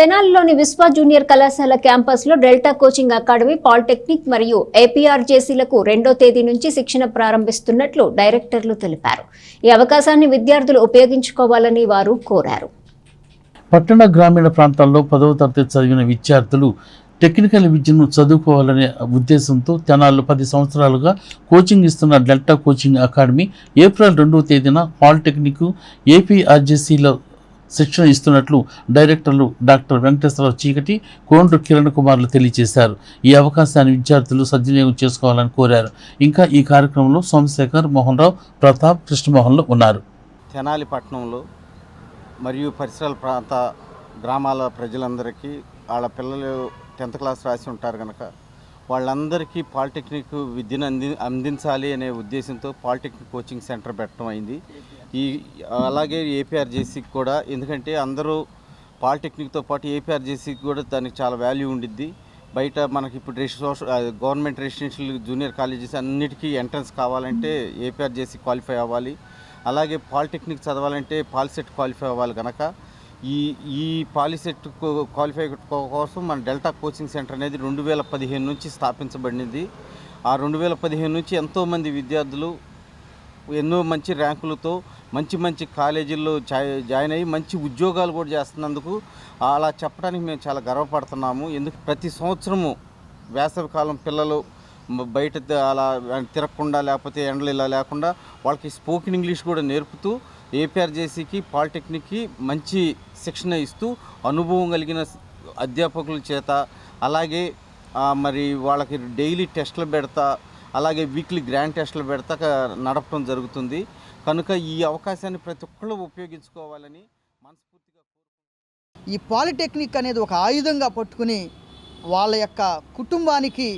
తెనాలిలోని విశ్వ జూనియర్ కళాశాల క్యాంపస్లో డెల్టా కోచింగ్ అకాడమీ పాలిటెక్నిక్ మరియు ఏపీఆర్జేసీలకు రెండో తేదీ నుంచి శిక్షణ ప్రారంభిస్తున్నట్లు డైరెక్టర్లు తెలిపారు. ఈ అవకాశాన్ని విద్యార్థులు ఉపయోగించుకోవాలని వారు కోరారు. పట్టణ గ్రామీణ ప్రాంతాల్లో పదవ తరగతి చదివిన విద్యార్థులు టెక్నికల్ విద్యను చదువుకోవాలనే ఉద్దేశంతో తెనాల్లో పది సంవత్సరాలుగా కోచింగ్ ఇస్తున్న డెల్టా కోచింగ్ అకాడమీ ఏప్రిల్ రెండవ తేదీన పాలిటెక్నిక్ ఏపీఆర్జేసీలో శిక్షణ ఇస్తున్నట్లు డైరెక్టర్లు డాక్టర్ వెంకటేశ్వరరావు చీకటి కోండ్రు కిరణ్ కుమార్లు తెలియజేశారు. ఈ అవకాశాన్ని విద్యార్థులు సద్వినియోగం చేసుకోవాలని కోరారు. ఇంకా ఈ కార్యక్రమంలో సోమశేఖర్ మోహన్ రావు ప్రతాప్ కృష్ణమోహన్లు ఉన్నారు. తెనాలి పట్టణంలో మరియు పరిసరాల ప్రాంత గ్రామాల ప్రజలందరికీ వాళ్ళ పిల్లలు టెన్త్ క్లాస్ రాసి ఉంటారు కనుక వాళ్ళందరికీ పాలిటెక్నిక్ విద్యను అంది అందించాలి అనే ఉద్దేశంతో పాలిటెక్నిక్ కోచింగ్ సెంటర్ పెట్టడం అయింది. ఈ అలాగే ఏపీఆర్జేసీకి కూడా ఎందుకంటే అందరూ పాలిటెక్నిక్తో పాటు ఏపీఆర్జేసీకి కూడా దానికి చాలా వాల్యూ ఉండిద్ది. బయట మనకి ఇప్పుడు social government residential junior colleges అన్నిటికీ ఎంట్రన్స్ కావాలంటే ఏపీఆర్జేసీ క్వాలిఫై అవ్వాలి. అలాగే పాలిటెక్నిక్ చదవాలంటే పాలిసెట్ క్వాలిఫై అవ్వాలి కనుక ఈ ఈ పాలిసెట్ కో- క్వాలిఫై కోసం మన డెల్టా కోచింగ్ సెంటర్ అనేది రెండు వేల పదిహేను నుంచి స్థాపించబడింది ఆ రెండు వేల పదిహేను నుంచి ఎంతోమంది విద్యార్థులు ఎన్నో మంచి ర్యాంకులతో మంచి మంచి కాలేజీల్లో జాయిన్ అయ్యి మంచి ఉద్యోగాలు కూడా చేస్తున్నందుకు అలా చెప్పడానికి మేము చాలా గర్వపడుతున్నాము. ఎందుకు ప్రతి సంవత్సరము వేసవికాలం పిల్లలు బయట అలా తిరగకుండా లేకపోతే ఎండలు ఇలా లేకుండా వాళ్ళకి స్పోకెన్ ఇంగ్లీష్ కూడా నేర్పుతూ ఏపీఆర్జేసీకి పాలిటెక్నిక్కి మంచి శిక్షణ ఇస్తూ అనుభవం కలిగిన అధ్యాపకుల చేత అలాగే మరి వాళ్ళకి డైలీ టెస్టులు పెడతా అలాగే వీక్లీ గ్రాండ్ టెస్టులు పెడతా నడపడం జరుగుతుంది. కనుక ఈ అవకాశాన్ని ప్రతి ఒక్కళ్ళు ఉపయోగించుకోవాలని మనస్ఫూర్తిగా ఈ పాలిటెక్నిక్ అనేది ఒక ఆయుధంగా పట్టుకుని వాళ్ళ యొక్క కుటుంబానికి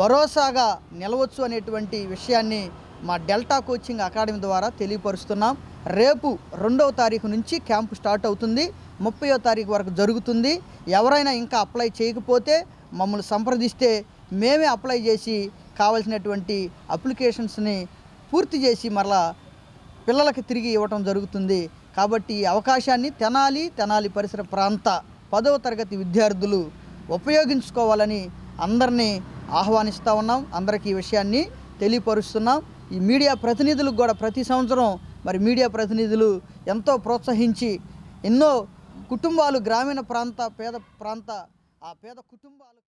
భరోసాగా నిలవచ్చు అనేటువంటి విషయాన్ని మా డెల్టా కోచింగ్ అకాడమీ ద్వారా తెలియపరుస్తున్నాం. రేపు రెండవ తారీఖు నుంచి క్యాంపు స్టార్ట్ అవుతుంది. ముప్పయో తారీఖు వరకు జరుగుతుంది. ఎవరైనా ఇంకా అప్లై చేయకపోతే మమ్మల్ని సంప్రదిస్తే మేమే అప్లై చేసి కావాల్సినటువంటి అప్లికేషన్స్ని పూర్తి చేసి మరలా పిల్లలకి తిరిగి ఇవ్వటం జరుగుతుంది. కాబట్టి ఈ అవకాశాన్ని తెనాలి తెనాలి పరిసర ప్రాంత పదవ తరగతి విద్యార్థులు ఉపయోగించుకోవాలని అందరినీ ఆహ్వానిస్తూ ఉన్నాం. అందరికీ ఈ విషయాన్ని తెలియపరుస్తున్నాం. ఈ మీడియా ప్రతినిధులకు కూడా ప్రతి సంవత్సరం మరి మీడియా ప్రతినిధులు ఎంతో ప్రోత్సహించి ఎన్నో కుటుంబాలు గ్రామీణ ప్రాంత పేద ప్రాంత ఆ పేద కుటుంబాలు